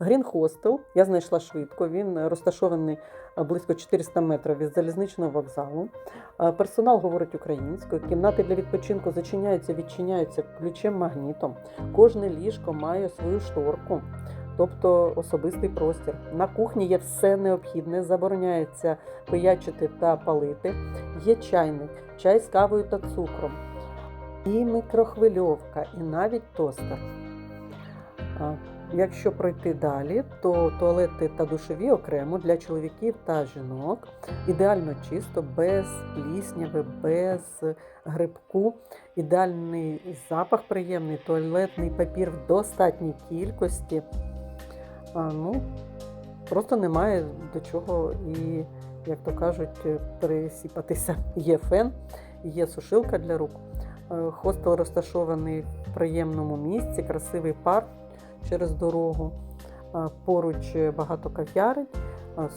Грін Хостел я знайшла швидко. Він розташований е, близько 400 метрів від залізничного вокзалу. Е, Персонал говорить українською. Кімнати для відпочинку зачиняються, відчиняються ключем магнітом. Кожне ліжко має свою шторку. Тобто особистий простір. На кухні є все необхідне, забороняється пиячити та палити. Є чайник, чай з кавою та цукром, і мікрохвильовка, і навіть тостер. Якщо пройти далі, то туалети та душові окремо для чоловіків та жінок. Ідеально чисто, без плісняви, без грибку. Ідеальний запах приємний, туалетний папір в достатній кількості. Ну, просто немає до чого і, як то кажуть, присіпатися. Є фен, є сушилка для рук. Е, Хостел розташований в приємному місці, красивий парк через дорогу. Поруч багато кав'ярень,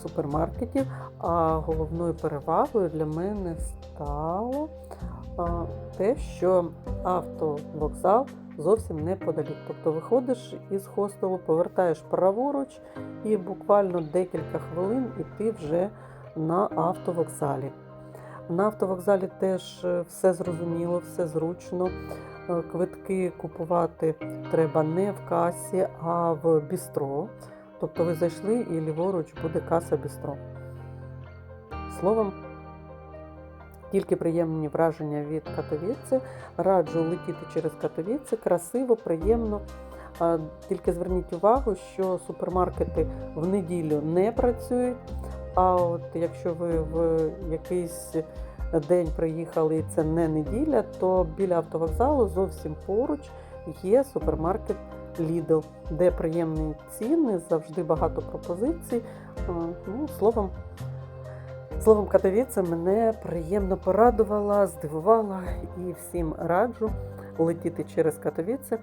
супермаркетів. А головною перевагою для мене стало те, що автовокзал зовсім неподалік. Тобто виходиш із хостелу, повертаєш праворуч і буквально декілька хвилин і ти вже на автовокзалі. На автовокзалі теж е, все зрозуміло, все зручно. Е, Квитки купувати треба не в касі, а в бістро. Тобто ви зайшли і ліворуч буде каса бістро. Словом, тільки приємні враження від Катовіці. Раджу летіти через Катовіці, красиво, приємно. Тільки зверніть увагу, що супермаркети в неділю не працюють. А от якщо ви в якийсь день приїхали і це не неділя, то біля автовокзалу зовсім поруч є супермаркет Lidl, де приємні ціни, завжди багато пропозицій. Ну, словом, словом, Катовіце мене приємно порадувала, здивувала і всім раджу летіти через Катовіце.